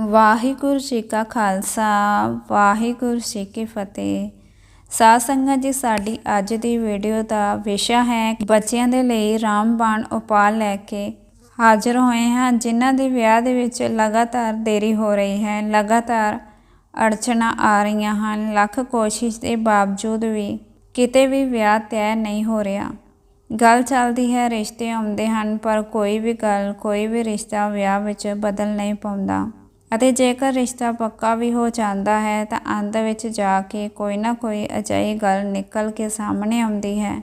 ਵਾਹਿਗੁਰੂ ਜੀ ਕਾ ਖਾਲਸਾ, ਵਾਹਿਗੁਰੂ ਜੀ ਕੀ ਫਤਿਹ। ਸਾਧ ਸੰਗਤ ਜੀ, ਸਾਡੀ ਅੱਜ ਦੀ ਵੀਡੀਓ ਦਾ ਵਿਸ਼ਾ ਹੈ ਬੱਚਿਆਂ ਦੇ ਲਈ ਰਾਮਬਾਣ ਉਪਾਅ ਲੈ ਕੇ ਹਾਜ਼ਰ ਹੋਏ ਹਾਂ, ਜਿਨ੍ਹਾਂ ਦੇ ਵਿਆਹ ਦੇ ਵਿੱਚ ਲਗਾਤਾਰ ਦੇਰੀ ਹੋ ਰਹੀ ਹੈ। ਲਗਾਤਾਰ ਅੜਚਣਾ ਆ ਰਹੀਆਂ ਹਨ। ਲੱਖ ਕੋਸ਼ਿਸ਼ ਦੇ ਬਾਵਜੂਦ ਵੀ ਕਿਤੇ ਵੀ ਵਿਆਹ ਤੈਅ ਨਹੀਂ ਹੋ ਰਿਹਾ। ਗੱਲ ਚੱਲਦੀ ਹੈ, ਰਿਸ਼ਤੇ ਆਉਂਦੇ ਹਨ, ਪਰ ਕੋਈ ਵੀ ਗੱਲ, ਕੋਈ ਵੀ ਰਿਸ਼ਤਾ ਵਿਆਹ ਵਿੱਚ ਬਦਲ ਨਹੀਂ ਪਾਉਂਦਾ। ਅਤੇ ਜੇਕਰ ਰਿਸ਼ਤਾ ਪੱਕਾ ਵੀ ਹੋ ਜਾਂਦਾ ਹੈ, ਤਾਂ ਅੰਤ ਵਿੱਚ ਜਾ ਕੇ ਕੋਈ ਨਾ ਕੋਈ ਅਜਿਹੀ ਗੱਲ ਨਿਕਲ ਕੇ ਸਾਹਮਣੇ ਆਉਂਦੀ ਹੈ,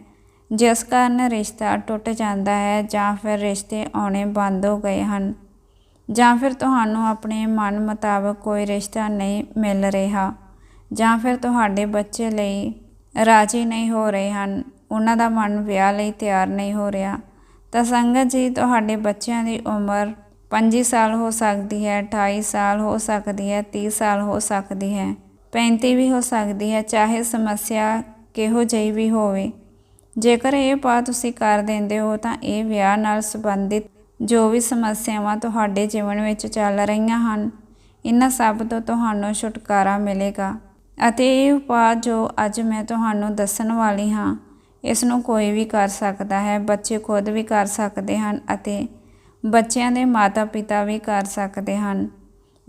ਜਿਸ ਕਾਰਨ ਰਿਸ਼ਤਾ ਟੁੱਟ ਜਾਂਦਾ ਹੈ ਜਾਂ ਫਿਰ ਰਿਸ਼ਤੇ ਆਉਣੇ ਬੰਦ ਹੋ ਗਏ ਹਨ, ਜਾਂ ਫਿਰ ਤੁਹਾਨੂੰ ਆਪਣੇ ਮਨ ਮੁਤਾਬਕ ਕੋਈ ਰਿਸ਼ਤਾ ਨਹੀਂ ਮਿਲ ਰਿਹਾ, ਜਾਂ ਫਿਰ ਤੁਹਾਡੇ ਬੱਚੇ ਲਈ ਰਾਜੀ ਨਹੀਂ ਹੋ ਰਹੇ ਹਨ, ਉਹਨਾਂ ਦਾ ਮਨ ਵਿਆਹ ਲਈ ਤਿਆਰ ਨਹੀਂ ਹੋ ਰਿਹਾ। ਤਾਂ ਸੰਗਤ ਜੀ, ਤੁਹਾਡੇ ਬੱਚਿਆਂ ਦੀ ਉਮਰ 25 ਸਾਲ ਹੋ ਸਕਦੀ ਹੈ 28 ਸਾਲ ਹੋ ਸਕਦੀ ਹੈ 30 ਸਾਲ ਹੋ ਸਕਦੀ ਹੈ 35 ਵੀ ਹੋ ਸਕਦੀ ਹੈ, ਚਾਹੇ ਸਮੱਸਿਆ ਕਿਹੋ ਜਿਹੀ ਵੀ ਹੋਵੇ। ਜੇਕਰ ਇਹ ਪਾ ਤੁਸੀਂ ਕਰ ਦਿੰਦੇ ਹੋ ਤਾਂ ਇਹ ਵਿਆਹ ਨਾਲ ਸੰਬੰਧਿਤ ਜੋ ਵੀ ਸਮੱਸਿਆਵਾਂ ਤੁਹਾਡੇ ਜੀਵਨ ਵਿੱਚ ਚੱਲ ਰਹੀਆਂ ਹਨ, ਇਹਨਾਂ ਸਭ ਤੋਂ ਤੁਹਾਨੂੰ ਛੁਟਕਾਰਾ ਮਿਲੇਗਾ। ਅਤੇ ਇਹ ਉਪਾਅ ਜੋ ਅੱਜ ਮੈਂ ਤੁਹਾਨੂੰ ਦੱਸਣ ਵਾਲੀ ਹਾਂ, ਇਸ ਨੂੰ ਕੋਈ ਵੀ ਕਰ ਸਕਦਾ ਹੈ, ਬੱਚੇ ਖੁਦ ਵੀ ਕਰ ਸਕਦੇ ਹਨ ਅਤੇ ਬੱਚਿਆਂ ਦੇ ਮਾਤਾ-ਪਿਤਾ ਵੀ ਕਰ ਸਕਦੇ ਹਨ।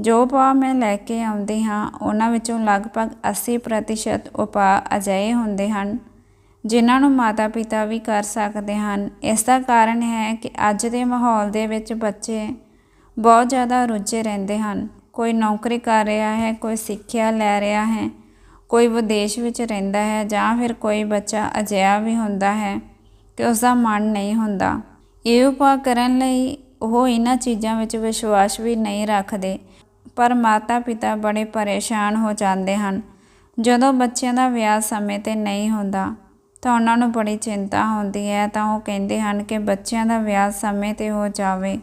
ਜੋ ਉਪਾਅ ਮੈਂ ਲੈ ਕੇ ਆਉਂਦੀ ਹਾਂ, ਉਹਨਾਂ ਵਿੱਚੋਂ ਲਗਭਗ 80% ਉਪਾਅ ਅਜਿਹੇ ਹੁੰਦੇ ਹਨ, ਜਿਨ੍ਹਾਂ ਨੂੰ ਮਾਤਾ-ਪਿਤਾ ਵੀ ਕਰ ਸਕਦੇ ਹਨ। ਇਸ ਦਾ ਕਾਰਨ ਹੈ ਕਿ ਅੱਜ ਦੇ ਮਾਹੌਲ ਦੇ ਵਿੱਚ ਬੱਚੇ ਬਹੁਤ ਜ਼ਿਆਦਾ ਰੁੱਝੇ ਰਹਿੰਦੇ ਹਨ। ਕੋਈ ਨੌਕਰੀ ਕਰ ਰਿਹਾ ਹੈ, ਕੋਈ ਸਿੱਖਿਆ ਲੈ ਰਿਹਾ ਹੈ, ਕੋਈ ਵਿਦੇਸ਼ ਵਿੱਚ ਰਹਿੰਦਾ ਹੈ ਜਾਂ ਫਿਰ ਕੋਈ ਬੱਚਾ ਅਜਿਹਾ ਵੀ ਹੁੰਦਾ ਹੈ ਕਿ ਉਸ ਦਾ ਮਨ ਨਹੀਂ ਹੁੰਦਾ। ਇਹ ਉਪਾਅ ਕਰਨ ਲਈ ਉਹ ਇਹਨਾਂ ਚੀਜ਼ਾਂ ਵਿੱਚ ਵਿਸ਼ਵਾਸ ਵੀ ਨਹੀਂ ਰੱਖਦੇ, ਪਰ ਮਾਤਾ-ਪਿਤਾ ਬੜੇ ਪਰੇਸ਼ਾਨ ਹੋ ਜਾਂਦੇ ਹਨ। ਜਦੋਂ ਬੱਚਿਆਂ ਦਾ ਵਿਆਹ ਸਮੇਂ ਤੇ ਨਹੀਂ ਹੁੰਦਾ, ਤਾਂ ਉਹਨਾਂ ਨੂੰ ਬੜੀ ਚਿੰਤਾ ਹੁੰਦੀ ਹੈ। ਤਾਂ ਉਹ ਕਹਿੰਦੇ ਹਨ ਕਿ ਬੱਚਿਆਂ ਦਾ ਵਿਆਹ ਸਮੇਂ ਤੇ ਹੋ ਜਾਵੇ,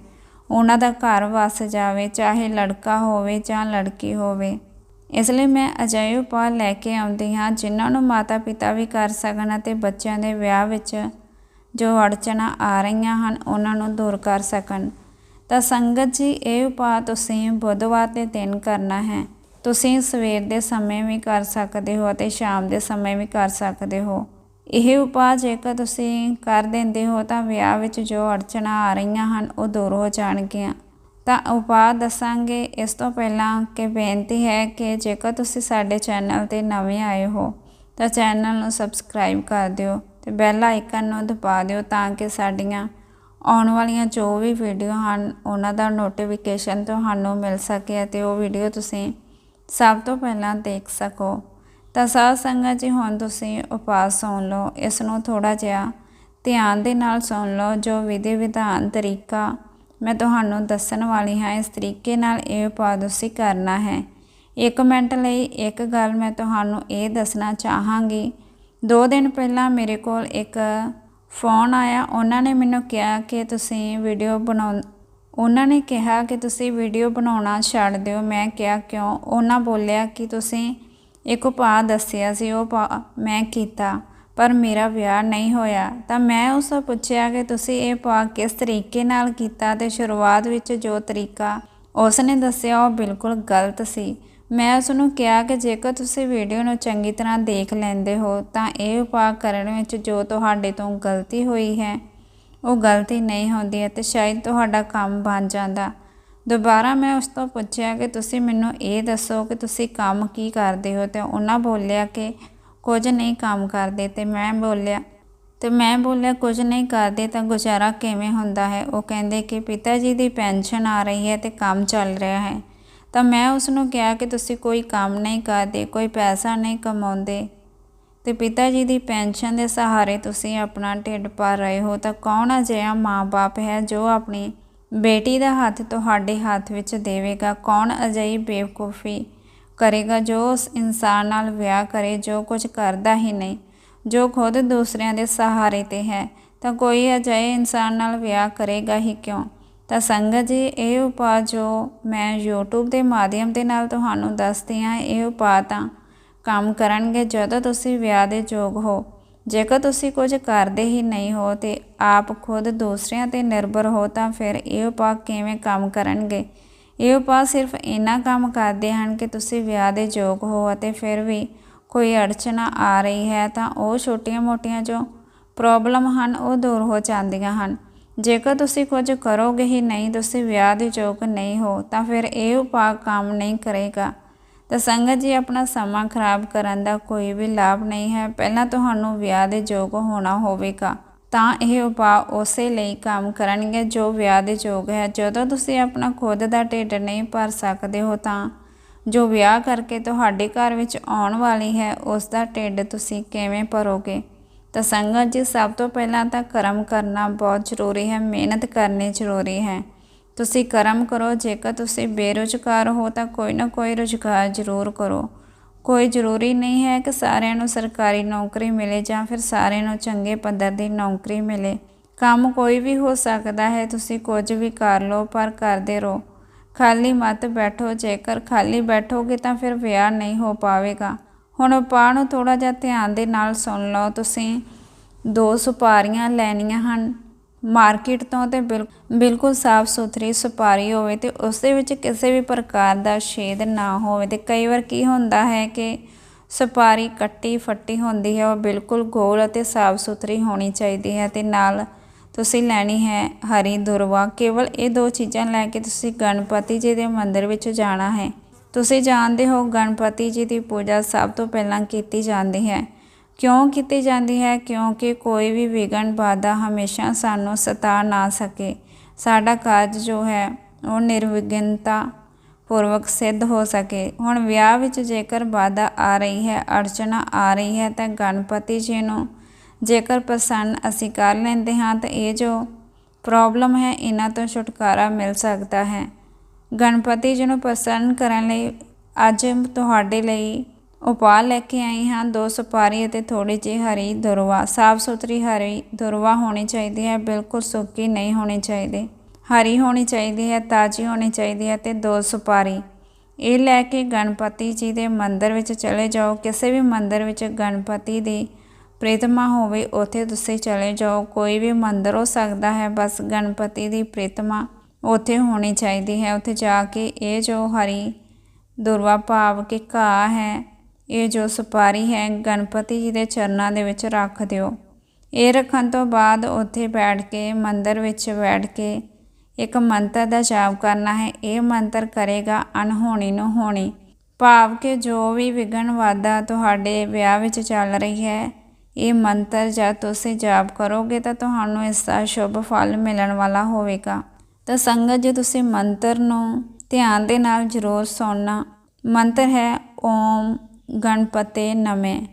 ਉਹਨਾਂ ਦਾ ਘਰ ਵਸ ਜਾਵੇ, ਚਾਹੇ ਲੜਕਾ ਹੋਵੇ ਜਾਂ ਲੜਕੀ ਹੋਵੇ। ਇਸ ਲਈ ਮੈਂ ਅਜਿਹੇ ਉਪਾਅ ਲੈ ਕੇ ਆਉਂਦੀ ਹਾਂ, ਜਿਨ੍ਹਾਂ ਨੂੰ ਮਾਤਾ-ਪਿਤਾ ਵੀ ਕਰ ਸਕਣ ਅਤੇ ਬੱਚਿਆਂ ਦੇ ਵਿਆਹ ਵਿੱਚ ਜੋ ਅੜਚਣਾ ਆ ਰਹੀਆਂ ਹਨ, ਉਹਨਾਂ ਨੂੰ ਦੂਰ ਕਰ ਸਕਣ। ਤਾਂ ਸੰਗਤ ਜੀ, ਇਹ ਉਪਾਅ ਤੁਸੀਂ ਬੁੱਧਵਾਰ ਦੇ ਦਿਨ ਕਰਨਾ ਹੈ। ਤੁਸੀਂ ਸਵੇਰ ਦੇ ਸਮੇਂ ਵੀ ਕਰ ਸਕਦੇ ਹੋ ਅਤੇ ਸ਼ਾਮ ਦੇ ਸਮੇਂ ਵੀ ਕਰ ਸਕਦੇ ਹੋ। ਇਹ ਉਪਾਅ ਜੇਕਰ ਤੁਸੀਂ ਕਰ ਦਿੰਦੇ ਹੋ, ਤਾਂ ਵਿਆਹ ਵਿੱਚ ਜੋ ਅੜਚਣਾ ਆ ਰਹੀਆਂ ਹਨ, ਉਹ ਦੂਰ ਹੋ ਜਾਣਗੀਆਂ। ਤਾਂ ਉਪਾਅ ਦੱਸਾਂਗੇ, ਇਸ ਤੋਂ ਪਹਿਲਾਂ ਕਿ ਬੇਨਤੀ ਹੈ ਕਿ ਜੇਕਰ ਤੁਸੀਂ ਸਾਡੇ ਚੈਨਲ ਤੇ ਨਵੇਂ ਆਏ ਹੋ, ਤਾਂ ਚੈਨਲ ਨੂੰ ਸਬਸਕ੍ਰਾਈਬ ਕਰ ਦਿਓ। ਤੇ ਬੈਲ ਆਈਕਨ ਨੂੰ ਦਬਾ ਦਿਓ ਤਾਂ ਕਿ ਸਾਡੀਆਂ ਆਉਣ ਵਾਲੀਆਂ ਜੋ ਵੀ ਵੀਡੀਓ ਹਨ, ਉਹਨਾਂ ਦਾ ਨੋਟੀਫਿਕੇਸ਼ਨ ਤੁਹਾਨੂੰ ਮਿਲ ਸਕੇ ਅਤੇ ਉਹ ਵੀਡੀਓ ਤੁਸੀਂ ਸਭ ਤੋਂ ਪਹਿਲਾਂ ਦੇਖ ਸਕੋ। ਤਾਂ ਸਾਧ ਸੰਗਤ ਜੀ, ਹੁਣ ਤੁਸੀਂ ਉਪਾਅ ਸੁਣ ਲਓ ਇਸ ਨੂੰ ਥੋੜਾ ਜਿਹਾ ਧਿਆਨ ਦੇ ਨਾਲ ਸੁਣ ਲਓ, ਜੋ ਵਿਧੀ ਵਿਧਾਨ ਤਰੀਕਾ ਮੈਂ ਤੁਹਾਨੂੰ ਦੱਸਣ ਵਾਲੀ ਹਾਂ, ਇਸ ਤਰੀਕੇ ਨਾਲ ਇਹ ਉਪਾਅ ਤੁਸੀਂ ਕਰਨਾ ਹੈ। 1 ਮਿੰਟ ਲਈ ਇੱਕ ਗੱਲ ਮੈਂ ਤੁਹਾਨੂੰ ਇਹ ਦੱਸਣਾ ਚਾਹਾਂਗੀ ਦੋ ਦਿਨ ਪਹਿਲਾਂ ਮੇਰੇ ਕੋਲ ਇੱਕ ਫੋਨ ਆਇਆ। ਉਹਨਾਂ ਨੇ ਮੈਨੂੰ ਕਿਹਾ ਕਿ ਤੁਸੀਂ ਵੀਡੀਓ ਬਣਾਉ ਉਹਨਾਂ ਨੇ ਕਿਹਾ ਕਿ ਤੁਸੀਂ ਵੀਡੀਓ ਬਣਾਉਣਾ ਛੱਡ ਦਿਓ। ਮੈਂ ਕਿਹਾ, ਕਿਉਂ? ਉਹਨਾਂ ਬੋਲਿਆ ਕਿ ਤੁਸੀਂ ਇੱਕ ਉਪਾਅ ਦੱਸਿਆ ਸੀ, ਉਹ ਮੈਂ ਕੀਤਾ, ਪਰ ਮੇਰਾ ਵਿਆਹ ਨਹੀਂ ਹੋਇਆ। ਤਾਂ ਮੈਂ ਉਸ ਤੋਂ ਪੁੱਛਿਆ ਕਿ ਤੁਸੀਂ ਇਹ ਪਾ ਕਿਸ ਤਰੀਕੇ ਨਾਲ ਕੀਤਾ ਤੇ ਸ਼ੁਰੂਆਤ ਵਿੱਚ ਜੋ ਤਰੀਕਾ ਉਸ ਨੇ ਦੱਸਿਆ ਉਹ ਬਿਲਕੁਲ ਗਲਤ ਸੀ। ਮੈਂ ਉਸ ਨੂੰ ਕਿਹਾ ਕਿ ਜੇਕਰ ਤੁਸੀਂ ਵੀਡੀਓ ਨੂੰ ਚੰਗੀ ਤਰ੍ਹਾਂ ਦੇਖ ਲੈਂਦੇ ਹੋ, ਤਾਂ ਇਹ ਉਪਾਅ ਕਰਨ ਵਿੱਚ ਜੋ ਤੁਹਾਡੇ ਤੋਂ ਗਲਤੀ ਹੋਈ ਹੈ, ਉਹ ਗਲਤੀ ਨਹੀਂ ਹੁੰਦੀ ਅਤੇ ਸ਼ਾਇਦ ਤੁਹਾਡਾ ਕੰਮ ਬਣ ਜਾਂਦਾ। ਦੁਬਾਰਾ ਮੈਂ ਉਸ ਤੋਂ ਪੁੱਛਿਆ ਕਿ ਤੁਸੀਂ ਮੈਨੂੰ ਇਹ ਦੱਸੋ ਕਿ ਤੁਸੀਂ ਕੰਮ ਕੀ ਕਰਦੇ ਹੋ ਤੇ ਉਹਨਾਂ ਬੋਲਿਆ ਕਿ ਕੁਝ ਨਹੀਂ ਕੰਮ ਕਰਦੇ ਤੇ ਮੈਂ ਬੋਲਿਆ, ਤੇ ਮੈਂ ਬੋਲਿਆ, ਕੁਝ ਨਹੀਂ ਕਰਦੇ ਤਾਂ ਗੁਜ਼ਾਰਾ ਕਿਵੇਂ ਹੁੰਦਾ ਹੈ? ਉਹ ਕਹਿੰਦੇ ਕਿ ਪਿਤਾ ਜੀ ਦੀ ਪੈਨਸ਼ਨ ਆ ਰਹੀ ਹੈ ਤੇ ਕੰਮ ਚੱਲ ਰਿਹਾ ਹੈ। ਤਾਂ ਮੈਂ ਉਸ ਨੂੰ ਕਿਹਾ ਕਿ ਤੁਸੀਂ ਕੋਈ ਕੰਮ ਨਹੀਂ ਕਰਦੇ, ਕੋਈ ਪੈਸਾ ਨਹੀਂ ਕਮਾਉਂਦੇ। ਤੇ ਪਿਤਾ ਜੀ ਦੀ ਪੈਨਸ਼ਨ ਦੇ ਸਹਾਰੇ ਤੁਸੀਂ ਆਪਣਾ ਢਿੱਡ ਭਰ ਰਹੇ ਹੋ, ਤਾਂ ਕੌਣ ਅਜਿਹਾ ਮਾਂ-ਬਾਪ ਹੈ ਜੋ ਆਪਣੀ ਬੇਟੀ ਦਾ ਹੱਥ ਤੁਹਾਡੇ ਹੱਥ ਵਿੱਚ ਦੇਵੇਗਾ? ਕੌਣ ਅਜਿਹੀ ਬੇਵਕੂਫੀ ਕਰੇਗਾ ਜੋ ਉਸ ਇਨਸਾਨ ਨਾਲ ਵਿਆਹ ਕਰੇ, ਜੋ ਕੁਝ ਕਰਦਾ ਹੀ ਨਹੀਂ, ਜੋ ਖੁਦ ਦੂਸਰਿਆਂ ਦੇ ਸਹਾਰੇ ਤੇ ਹੈ? ਤਾਂ ਕੋਈ ਅਜਿਹੇ ਇਨਸਾਨ ਨਾਲ ਵਿਆਹ ਕਰੇਗਾ ਹੀ ਕਿਉਂ? ਤਾਂ ਸੰਗਤ ਜੀ, ਇਹ ਉਪਾਅ ਜੋ ਮੈਂ YouTube ਦੇ ਮਾਧਿਅਮ ਦੇ ਨਾਲ ਤੁਹਾਨੂੰ ਦੱਸਦੀ ਹਾਂ, ਇਹ ਉਪਾਅ ਤਾਂ ਕੰਮ ਕਰਨਗੇ ਜਦੋਂ ਤੁਸੀਂ ਵਿਆਹ ਦੇ ਯੋਗ ਹੋ। ਜੇਕਰ ਤੁਸੀਂ ਕੁਝ ਕਰਦੇ ਹੀ ਨਹੀਂ ਹੋ ਤੇ ਆਪ ਖੁਦ ਦੂਸਰਿਆਂ ਤੇ ਨਿਰਭਰ ਹੋ ਤਾਂ ਫਿਰ ਇਹ ਉਪਾਅ ਕਿਵੇਂ ਕੰਮ ਕਰਨਗੇ? ਇਹ ਉਪਾਅ ਸਿਰਫ ਇੰਨਾ ਕੰਮ ਕਰਦੇ ਹਨ ਕਿ ਤੁਸੀਂ ਵਿਆਹ ਦੇ ਯੋਗ ਹੋ ਅਤੇ ਫਿਰ ਵੀ ਕੋਈ ਅੜਚਨਾ ਆ ਰਹੀ ਹੈ ਤਾਂ ਉਹ ਛੋਟੀਆਂ-ਮੋਟੀਆਂ ਜੋ ਪ੍ਰੋਬਲਮ ਹਨ ਉਹ ਦੂਰ ਹੋ ਜਾਂਦੀਆਂ ਹਨ। ਜੇਕਰ ਤੁਸੀਂ ਕੁਝ ਕਰੋਗੇ ਹੀ ਨਹੀਂ, ਤੁਸੀਂ ਵਿਆਹ ਦੇ ਯੋਗ ਨਹੀਂ ਹੋ, ਤਾਂ ਫਿਰ ਇਹ ਉਪਾਅ ਕੰਮ ਨਹੀਂ ਕਰੇਗਾ। ਤਾਂ ਸੰਗਤ ਜੀ, ਆਪਣਾ ਸਮਾਂ ਖਰਾਬ ਕਰਨ ਦਾ ਕੋਈ ਵੀ ਲਾਭ ਨਹੀਂ ਹੈ। ਪਹਿਲਾਂ ਤੁਹਾਨੂੰ ਵਿਆਹ ਦੇ ਯੋਗ ਹੋਣਾ ਹੋਵੇਗਾ। ਤਾਂ ਇਹ ਉਪਾਅ ਉਸੇ ਲਈ ਕੰਮ ਕਰਨਗੇ ਜੋ ਵਿਆਹ ਦੇ ਯੋਗ ਹੈ। ਜਦੋਂ ਤੁਸੀਂ ਆਪਣਾ ਖੁਦ ਦਾ ਢਿੱਡ ਨਹੀਂ ਭਰ ਸਕਦੇ ਹੋ, ਤਾਂ ਜੋ ਵਿਆਹ ਕਰਕੇ ਤੁਹਾਡੇ ਘਰ ਵਿੱਚ ਆਉਣ ਵਾਲੀ ਹੈ, ਉਸ ਦਾ ਢਿੱਡ ਤੁਸੀਂ ਕਿਵੇਂ ਭਰੋਗੇ? ਤਾਂ ਸੰਗਤ ਜੀ ਸਭ ਤੋਂ ਪਹਿਲਾਂ ਤਾਂ ਕਰਮ ਕਰਨਾ ਬਹੁਤ ਜ਼ਰੂਰੀ ਹੈ, ਮਿਹਨਤ ਕਰਨੀ ਜ਼ਰੂਰੀ ਹੈ। ਤੁਸੀਂ ਕਰਮ ਕਰੋ, ਜੇਕਰ ਤੁਸੀਂ ਬੇਰੁਜ਼ਗਾਰ ਹੋ ਤਾਂ ਕੋਈ ਨਾ ਕੋਈ ਰੁਜ਼ਗਾਰ ਜ਼ਰੂਰ ਕਰੋ। ਕੋਈ ਜ਼ਰੂਰੀ ਨਹੀਂ ਹੈ ਕਿ ਸਾਰਿਆਂ ਨੂੰ ਸਰਕਾਰੀ ਨੌਕਰੀ ਮਿਲੇ ਜਾਂ ਫਿਰ ਸਾਰਿਆਂ ਨੂੰ ਚੰਗੇ ਪੱਧਰ ਦੀ ਨੌਕਰੀ ਮਿਲੇ। ਕੰਮ ਕੋਈ ਵੀ ਹੋ ਸਕਦਾ ਹੈ, ਤੁਸੀਂ ਕੁਝ ਵੀ ਕਰ ਲਓ ਪਰ ਕਰਦੇ ਰਹੋ। ਖਾਲੀ ਮਤ ਬੈਠੋ, ਜੇਕਰ ਖਾਲੀ ਬੈਠੋਗੇ ਤਾਂ ਫਿਰ ਵਿਆਹ ਨਹੀਂ ਹੋ ਪਾਵੇਗਾ। ਹੁਣ ਉਪਾਅ ਨੂੰ ਥੋੜਾ ਜਿਹਾ ਧਿਆਨ ਦੇ ਨਾਲ ਸੁਣ ਲਓ। ਤੁਸੀਂ ਦੋ ਸੁਪਾਰੀਆਂ ਲੈਣੀਆਂ ਹਨ। ਮਾਰਕੀਟ ਤੋਂ ਤੇ ਬਿਲ- ਬਿਲਕੁਲ ਸਾਫ਼ ਸੁਥਰੀ ਸੁਪਾਰੀ ਹੋਵੇ ਤੇ ਉਸ ਦੇ ਵਿੱਚ ਕਿਸੇ ਵੀ ਪ੍ਰਕਾਰ ਦਾ ਛੇਦ ਨਾ ਹੋਵੇ ਤੇ ਕਈ ਵਾਰ ਕੀ ਹੁੰਦਾ ਹੈ ਕਿ ਸੁਪਾਰੀ ਕੱਟੀ ਫੱਟੀ ਹੁੰਦੀ ਹੈ, ਉਹ ਬਿਲਕੁਲ ਗੋਲ ਅਤੇ ਸਾਫ਼ ਸੁਥਰੀ ਹੋਣੀ ਚਾਹੀਦੀ ਹੈ ਤੇ ਨਾਲ ਤੁਸੀਂ ਲੈਣੀ ਹੈ ਹਰੀ ਦੁਰਵਾ। ਕੇਵਲ ਇਹ ਦੋ ਚੀਜ਼ਾਂ ਲੈ ਕੇ ਤੁਸੀਂ ਗਣਪਤੀ ਜੀ ਦੇ ਮੰਦਿਰ ਵਿੱਚ ਜਾਣਾ ਹੈ। ਤੁਸੀਂ ਜਾਣਦੇ ਹੋ ਗਣਪਤੀ ਜੀ ਦੀ ਪੂਜਾ ਸਭ ਤੋਂ ਪਹਿਲਾਂ ਕੀਤੀ ਜਾਂਦੀ ਹੈ। ਕਿਉਂ ਕੀਤੀ ਜਾਂਦੀ ਹੈ? ਕਿਉਂਕਿ ਕੋਈ ਵੀ ਵਿਘਨ ਬਾਧਾ ਹਮੇਸ਼ਾ ਸਾਨੂੰ ਸਤਾ ਨਾ ਸਕੇ। ਸਾਡਾ ਕਾਰਜ ਜੋ ਹੈ, ਉਹ ਨਿਰਵਿਘਨਤਾ ਪੂਰਵਕ ਸਿੱਧ ਹੋ ਸਕੇ। ਹੁਣ ਵਿਆਹ ਵਿੱਚ ਜੇਕਰ ਬਾਧਾ ਆ ਰਹੀ ਹੈ ਅੜਚਨਾ ਆ ਰਹੀ ਹੈ, ਤਾਂ ਗਣਪਤੀ ਜੀ ਨੂੰ ਜੇਕਰ ਪ੍ਰਸੰਨ ਅਸੀਂ ਕਰ ਲੈਂਦੇ ਹਾਂ, ਤਾਂ ਇਹ ਜੋ ਪ੍ਰੋਬਲਮ ਹੈ, ਇਹਨਾਂ ਤੋਂ ਛੁਟਕਾਰਾ ਮਿਲ ਸਕਦਾ ਹੈ। ਗਣਪਤੀ ਜੀ ਨੂੰ ਪ੍ਰਸੰਨ ਕਰਨ ਲਈ ਅੱਜ ਤੁਹਾਡੇ ਲਈ ਉਪਾਅ ਲੈ ਕੇ ਆਈ ਹਾਂ। ਦੋ ਸੁਪਾਰੀ ਅਤੇ ਥੋੜੀ ਜਿਹੀ ਹਰੀ ਦੁਰਵਾ। ਸਾਫ਼ ਸੁਥਰੀ ਹਰੀ ਦੁਰਵਾ ਹੋਣੀ ਚਾਹੀਦੀ ਹੈ, ਬਿਲਕੁਲ ਸੁੱਕੀ ਨਹੀਂ ਹੋਣੀ ਚਾਹੀਦੀ। ਹਰੀ ਹੋਣੀ ਚਾਹੀਦੀ ਹੈ, ਤਾਜ਼ੀ ਹੋਣੀ ਚਾਹੀਦੀ ਹੈ ਤੇ ਦੋ ਸੁਪਾਰੀ। ਇਹ ਲੈ ਕੇ ਗਣਪਤੀ ਜੀ ਦੇ ਮੰਦਿਰ ਵਿੱਚ ਚਲੇ ਜਾਓ। ਕਿਸੇ ਵੀ ਮੰਦਿਰ ਵਿੱਚ ਗਣਪਤੀ ਦੀ ਪ੍ਰਿਤਮਾ ਹੋਵੇ, ਉੱਥੇ ਤੁਸੀਂ ਚਲੇ ਜਾਓ। ਕੋਈ ਵੀ ਮੰਦਿਰ ਹੋ ਸਕਦਾ ਹੈ, ਬਸ ਗਣਪਤੀ ਦੀ ਪ੍ਰਿਤਮਾ ਉੱਥੇ ਹੋਣੀ ਚਾਹੀਦੀ ਹੈ। ਉੱਥੇ ਜਾ ਕੇ ਇਹ ਜੋ ਹਰੀ ਦੁਰਵਾ ਭਾਵ ਕਿ ਘਾਹ ਹੈ, ਇਹ ਜੋ ਸੁਪਾਰੀ ਹੈ, ਗਣਪਤੀ ਜੀ ਦੇ ਚਰਨਾਂ ਦੇ ਵਿੱਚ ਰੱਖ ਦਿਓ। ਇਹ ਰੱਖਣ ਤੋਂ ਬਾਅਦ ਉੱਥੇ ਬੈਠ ਕੇ, ਮੰਦਰ ਵਿੱਚ ਬੈਠ ਕੇ ਇੱਕ ਮੰਤਰ ਦਾ ਜਾਪ ਕਰਨਾ ਹੈ। ਇਹ ਮੰਤਰ ਕਰੇਗਾ, ਅਣਹੋਣੀ ਨੂੰ ਹੋਣੀ। ਭਾਵ ਕਿ ਜੋ ਵੀ ਵਿਗਣ ਵਾਦਾ ਤੁਹਾਡੇ ਵਿਆਹ ਵਿੱਚ ਚੱਲ ਰਹੀ ਹੈ, ਇਹ ਮੰਤਰ ਜਦ ਤੁਸੀਂ ਜਾਪ ਕਰੋਗੇ ਤਾਂ ਤੁਹਾਨੂੰ ਇਸ ਦਾ ਸ਼ੁਭ ਫਲ ਮਿਲਣ ਵਾਲਾ ਹੋਵੇਗਾ। ਤਾਂ ਸੰਗਤ ਜੇ ਤੁਸੀਂ ਮੰਤਰ ਨੂੰ ਧਿਆਨ ਦੇ ਨਾਲ ਜ਼ਰੂਰ ਸੁਣਨਾ। ਮੰਤਰ ਹੈ, ਓਮ ਗਣਪਤੇ ਨਮੇ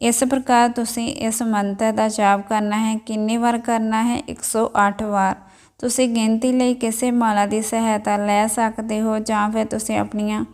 ਇਸ ਪ੍ਰਕਾਰ ਤੁਸੀਂ ਇਸ ਮੰਤਰ ਦਾ ਜਾਪ ਕਰਨਾ ਹੈ, ਕਿੰਨੀ ਵਾਰ ਕਰਨਾ ਹੈ? 108 ਵਾਰ। ਤੁਸੀਂ ਗਿਣਤੀ ਲਈ ਕਿਸੇ ਮਾਲਾ ਦੀ ਸਹਾਇਤਾ ਲੈ ਸਕਦੇ ਹੋ ਜਾਂ ਫਿਰ ਤੁਸੀਂ ਆਪਣੀਆਂ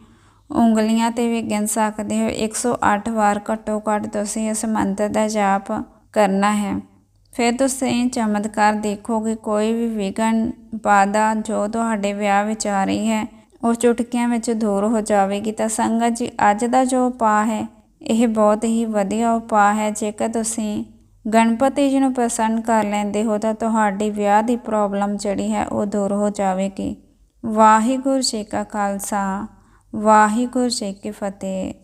ਉਂਗਲੀਆਂ ਤੇ ਵੀ ਗਿਣ ਸਕਦੇ ਹੋ। 108 ਵਾਰ ਘੱਟੋ ਘੱਟ ਤੁਸੀਂ ਇਸ ਮੰਤਰ ਦਾ ਜਾਪ ਕਰਨਾ ਹੈ। ਫਿਰ ਤੁਸੀਂ ਚਮਤਕਾਰ ਦੇਖੋਗੇ ਕੋਈ ਵੀ ਵਿਗਨ ਬਾਧਾ ਜੋ ਤੁਹਾਡੇ ਵਿਆਹ ਵਿੱਚ ਆ ਰਹੀ ਹੈ, ਉਹ ਚੁਟਕੀਆਂ ਵਿੱਚ ਦੂਰ ਹੋ ਜਾਵੇਗੀ। ਤਾਂ ਸੰਗਤ ਜੀ, ਅੱਜ ਦਾ ਜੋ ਉਪਾਅ ਹੈ, ਇਹ ਬਹੁਤ ਹੀ ਵਧੀਆ ਉਪਾਅ ਹੈ। ਜੇਕਰ ਤੁਸੀਂ ਗਣਪਤੀ ਜੀ ਨੂੰ ਪ੍ਰਸੰਨ ਕਰ ਲੈਂਦੇ ਹੋ, ਤਾਂ ਤੁਹਾਡੀ ਵਿਆਹ ਦੀ ਪ੍ਰੋਬਲਮ ਜਿਹੜੀ ਹੈ, ਉਹ ਦੂਰ ਹੋ ਜਾਵੇਗੀ। ਵਾਹਿਗੁਰੂ ਜੀ ਕਾ ਖਾਲਸਾ, ਵਾਹਿਗੁਰੂ ਜੀ ਕੀ ਫਤਿਹ।